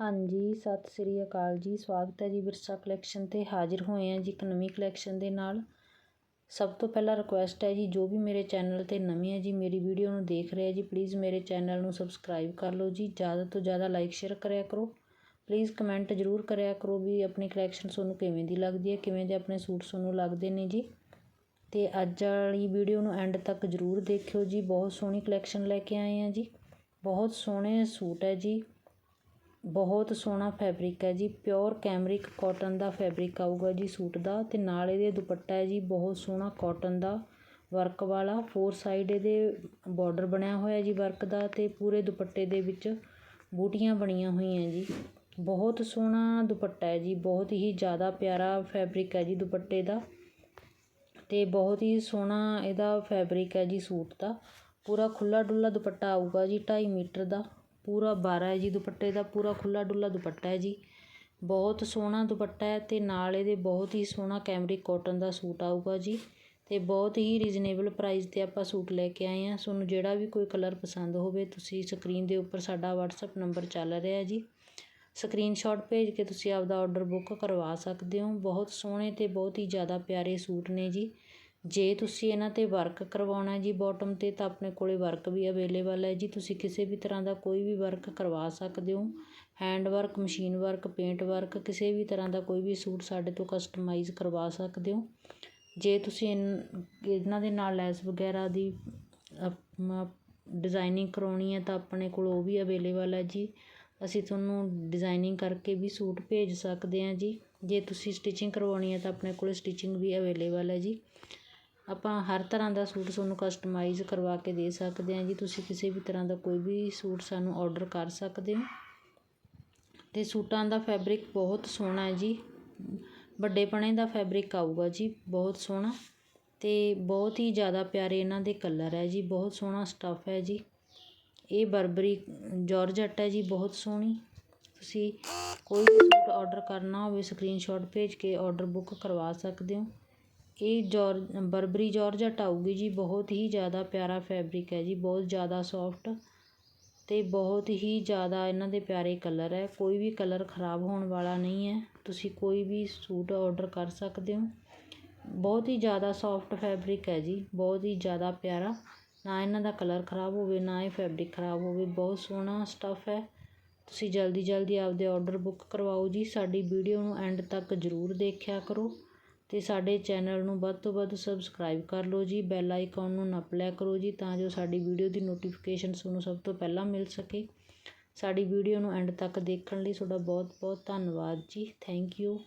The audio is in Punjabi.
ਹਾਂਜੀ, ਸਤਿ ਸ੍ਰੀ ਅਕਾਲ ਜੀ, ਸਵਾਗਤ ਹੈ ਜੀ ਵਿਰਸਾ ਕਲੈਕਸ਼ਨ 'ਤੇ ਹਾਜ਼ਰ ਹੋਏ ਹਾਂ ਜੀ ਇੱਕ ਨਵੀਂ ਕਲੈਕਸ਼ਨ ਦੇ ਨਾਲ। ਸਭ ਤੋਂ ਪਹਿਲਾਂ ਰਿਕੁਐਸਟ ਹੈ ਜੀ, ਜੋ ਵੀ ਮੇਰੇ ਚੈਨਲ 'ਤੇ ਨਵੇਂ ਹੈ ਜੀ, ਮੇਰੀ ਵੀਡੀਓ ਨੂੰ ਦੇਖ ਰਿਹਾ ਜੀ ਪਲੀਜ਼ ਮੇਰੇ ਚੈਨਲ ਨੂੰ ਸਬਸਕ੍ਰਾਈਬ ਕਰ ਲਓ ਜੀ, ਜ਼ਿਆਦਾ ਤੋਂ ਜ਼ਿਆਦਾ ਲਾਈਕ ਸ਼ੇਅਰ ਕਰਿਆ ਕਰੋ। ਪਲੀਜ਼ ਕਮੈਂਟ ਜ਼ਰੂਰ ਕਰਿਆ ਕਰੋ ਵੀ ਆਪਣੀ ਕਲੈਕਸ਼ਨ ਤੁਹਾਨੂੰ ਕਿਵੇਂ ਦੀ ਲੱਗਦੀ ਹੈ, ਕਿਵੇਂ ਦੇ ਆਪਣੇ ਸੂਟ ਤੁਹਾਨੂੰ ਲੱਗਦੇ ਨੇ ਜੀ। ਤੇ ਅੱਜ ਵਾਲੀ ਵੀਡੀਓ ਨੂੰ ਐਂਡ ਤੱਕ ਜ਼ਰੂਰ ਦੇਖਿਓ ਜੀ, ਬਹੁਤ ਸੋਹਣੀ ਕਲੈਕਸ਼ਨ ਲੈ ਕੇ ਆਏ ਆ ਜੀ, ਬਹੁਤ ਸੋਹਣੇ ਸੂਟ ਹੈ ਜੀ। ਬਹੁਤ ਸੋਹਣਾ ਫੈਬਰਿਕ ਹੈ ਜੀ ਪਿਓਰ ਕੈਮਰਿਕ ਕੋਟਨ ਦਾ ਫੈਬਰਿਕ ਆਊਗਾ ਜੀ ਸੂਟ ਦਾ ਅਤੇ ਨਾਲ ਇਹਦੇ ਦੁਪੱਟਾ ਹੈ ਜੀ, ਬਹੁਤ ਸੋਹਣਾ ਕੋਟਨ ਦਾ ਵਰਕ ਵਾਲਾ ਫੋਰ ਸਾਈਡ ਇਹਦੇ ਬਾਰਡਰ ਬਣਿਆ ਹੋਇਆ ਜੀ ਵਰਕ ਦਾ ਅਤੇ ਪੂਰੇ ਦੁਪੱਟੇ ਦੇ ਵਿੱਚ ਬੂਟੀਆਂ ਬਣੀਆਂ ਹੋਈਆਂ ਜੀ। ਬਹੁਤ ਸੋਹਣਾ ਦੁਪੱਟਾ ਹੈ ਜੀ, ਬਹੁਤ ਹੀ ਜ਼ਿਆਦਾ ਪਿਆਰਾ ਫੈਬਰਿਕ ਹੈ ਜੀ ਦੁਪੱਟੇ ਦਾ ਅਤੇ ਬਹੁਤ ਹੀ ਸੋਹਣਾ ਇਹਦਾ ਫੈਬਰਿਕ ਹੈ ਜੀ ਸੂਟ ਦਾ। ਪੂਰਾ ਖੁੱਲ੍ਹਾ ਡੁੱਲ੍ਹਾ ਦੁਪੱਟਾ ਆਊਗਾ ਜੀ, ਢਾਈ ਮੀਟਰ ਦਾ। ਪੂਰਾ 12 ਹੈ ਜੀ, ਦੁਪੱਟੇ ਦਾ ਪੂਰਾ ਖੁੱਲ੍ਹਾ ਡੁੱਲਾ ਦੁਪੱਟਾ ਹੈ ਜੀ। ਬਹੁਤ ਸੋਹਣਾ ਦੁਪੱਟਾ ਹੈ ਅਤੇ ਨਾਲ ਇਹਦੇ ਬਹੁਤ ਹੀ ਸੋਹਣਾ ਕੈਮਰਿਕ ਕੋਟਨ ਦਾ ਸੂਟ ਆਊਗਾ ਜੀ। ਅਤੇ ਬਹੁਤ ਹੀ ਰੀਜ਼ਨੇਬਲ ਪ੍ਰਾਈਜ਼ ਤੇ ਆਪਾਂ ਸੂਟ ਲੈ ਕੇ ਆਏ ਹਾਂ। ਤੁਹਾਨੂੰ ਜਿਹੜਾ ਵੀ ਕੋਈ ਕਲਰ ਪਸੰਦ ਹੋਵੇ, ਤੁਸੀਂ ਸਕਰੀਨ ਦੇ ਉੱਪਰ ਸਾਡਾ ਵਟਸਐਪ ਨੰਬਰ ਚੱਲ ਰਿਹਾ ਜੀ। ਸਕਰੀਨਸ਼ਾਟ ਭੇਜ ਕੇ ਤੁਸੀਂ ਆਪਦਾ ਔਡਰ ਬੁੱਕ ਕਰਵਾ ਸਕਦੇ ਹੋ। ਬਹੁਤ ਸੋਹਣੇ ਅਤੇ ਬਹੁਤ ਹੀ ਜ਼ਿਆਦਾ ਪਿਆਰੇ ਸੂਟ ਨੇ ਜੀ। ਜੇ ਤੁਸੀਂ ਇਹਨਾਂ 'ਤੇ ਵਰਕ ਕਰਵਾਉਣਾ ਜੀ ਬੋਟਮ 'ਤੇ ਤਾਂ ਆਪਣੇ ਕੋਲ ਵਰਕ ਵੀ ਅਵੇਲੇਬਲ ਹੈ ਜੀ। ਤੁਸੀਂ ਕਿਸੇ ਵੀ ਤਰ੍ਹਾਂ ਦਾ ਕੋਈ ਵੀ ਵਰਕ ਕਰਵਾ ਸਕਦੇ ਹੋ। Hand work machine work paint work ਕਿਸੇ ਵੀ ਤਰ੍ਹਾਂ ਦਾ ਕੋਈ ਵੀ ਸੂਟ ਸਾਡੇ ਤੋਂ ਕਸਟਮਾਈਜ਼ ਕਰਵਾ ਸਕਦੇ ਹੋ। ਜੇ ਤੁਸੀਂ ਇਹਨਾਂ ਦੇ ਨਾਲ ਲੈਸ ਵਗੈਰਾ ਦੀ ਡਿਜ਼ਾਇਨਿੰਗ ਕਰਵਾਉਣੀ ਹੈ ਤਾਂ ਆਪਣੇ ਕੋਲ ਉਹ ਵੀ ਅਵੇਲੇਬਲ ਹੈ ਜੀ। ਅਸੀਂ ਤੁਹਾਨੂੰ ਡਿਜ਼ਾਇਨਿੰਗ ਕਰਕੇ ਵੀ ਸੂਟ ਭੇਜ ਸਕਦੇ ਹਾਂ ਜੀ। ਜੇ ਤੁਸੀਂ ਸਟਿਚਿੰਗ ਕਰਵਾਉਣੀ ਹੈ ਤਾਂ ਆਪਣੇ ਕੋਲ ਸਟਿਚਿੰਗ ਵੀ ਅਵੇਲੇਬਲ ਹੈ ਜੀ। ਆਪਾਂ ਹਰ ਤਰ੍ਹਾਂ ਦਾ ਸੂਟ ਤੁਹਾਨੂੰ ਕਸਟਮਾਈਜ਼ ਕਰਵਾ ਕੇ ਦੇ ਸਕਦੇ ਹਾਂ ਜੀ। ਤੁਸੀਂ ਕਿਸੇ ਵੀ ਤਰ੍ਹਾਂ ਦਾ ਕੋਈ ਵੀ ਸੂਟ ਸਾਨੂੰ ਔਡਰ ਕਰ ਸਕਦੇ ਹੋ। ਅਤੇ ਸੂਟਾਂ ਦਾ ਫੈਬਰਿਕ ਬਹੁਤ ਸੋਹਣਾ ਹੈ ਜੀ। ਵੱਡੇਪਣੇ ਦਾ ਫੈਬਰਿਕ ਆਊਗਾ ਜੀ, ਬਹੁਤ ਸੋਹਣਾ। ਅਤੇ ਬਹੁਤ ਹੀ ਜ਼ਿਆਦਾ ਪਿਆਰੇ ਇਹਨਾਂ ਦੇ ਕਲਰ ਹੈ ਜੀ। ਬਹੁਤ ਸੋਹਣਾ ਸਟੱਫ ਹੈ ਜੀ। ਇਹ ਬਰਬਰੀ ਜਾਰਜਟ ਹੈ ਜੀ, ਬਹੁਤ ਸੋਹਣੀ। ਤੁਸੀਂ ਕੋਈ ਵੀ ਸੂਟ ਔਡਰ ਕਰਨਾ ਹੋਵੇ ਸਕਰੀਨਸ਼ਾਟ ਭੇਜ ਕੇ ਔਡਰ ਬੁੱਕ ਕਰਵਾ ਸਕਦੇ ਹੋ। ਇਹ ਜੋਰ ਬਰਬਰੀ ਜਾਰਜਟ ਆਊਗੀ ਜੀ। ਬਹੁਤ ਹੀ ਜ਼ਿਆਦਾ ਪਿਆਰਾ ਫੈਬਰਿਕ ਹੈ ਜੀ। ਬਹੁਤ ਜ਼ਿਆਦਾ ਸੋਫਟ ਅਤੇ ਬਹੁਤ ਹੀ ਜ਼ਿਆਦਾ ਇਹਨਾਂ ਦੇ ਪਿਆਰੇ ਕਲਰ ਹੈ। ਕੋਈ ਵੀ ਕਲਰ ਖ਼ਰਾਬ ਹੋਣ ਵਾਲਾ ਨਹੀਂ ਹੈ। ਤੁਸੀਂ ਕੋਈ ਵੀ ਸੂਟ ਔਡਰ ਕਰ ਸਕਦੇ ਹੋ। ਬਹੁਤ ਹੀ ਜ਼ਿਆਦਾ ਸੋਫਟ ਫੈਬਰਿਕ ਹੈ ਜੀ। ਬਹੁਤ ਹੀ ਜ਼ਿਆਦਾ ਪਿਆਰਾ। ਨਾ ਇਹਨਾਂ ਦਾ ਕਲਰ ਖ਼ਰਾਬ ਹੋਵੇ, ਨਾ ਇਹ ਫੈਬਰਿਕ ਖ਼ਰਾਬ ਹੋਵੇ। ਬਹੁਤ ਸੋਹਣਾ ਸਟੱਫ ਹੈ। ਤੁਸੀਂ ਜਲਦੀ ਜਲਦੀ ਆਪਦੇ ਔਡਰ ਬੁੱਕ ਕਰਵਾਓ ਜੀ। ਸਾਡੀ ਵੀਡੀਓ ਨੂੰ ਐਂਡ ਤੱਕ ਜ਼ਰੂਰ ਦੇਖਿਆ ਕਰੋ। ਅਤੇ ਸਾਡੇ ਚੈਨਲ ਨੂੰ ਵੱਧ ਤੋਂ ਵੱਧ ਸਬਸਕ੍ਰਾਈਬ ਕਰ ਲਓ ਜੀ, ਬੈਲ ਆਈਕੋਨ ਨੂੰ ਨੱਪ ਲਿਆ ਕਰੋ ਜੀ, ਤਾਂ ਜੋ ਸਾਡੀ ਵੀਡੀਓ ਦੀ ਨੋਟੀਫਿਕੇਸ਼ਨ ਤੁਹਾਨੂੰ ਸਭ ਤੋਂ ਪਹਿਲਾਂ ਮਿਲ ਸਕੇ। ਸਾਡੀ ਵੀਡੀਓ ਨੂੰ ਐਂਡ ਤੱਕ ਦੇਖਣ ਲਈ ਤੁਹਾਡਾ ਬਹੁਤ ਬਹੁਤ ਧੰਨਵਾਦ ਜੀ ਥੈਂਕ ਯੂ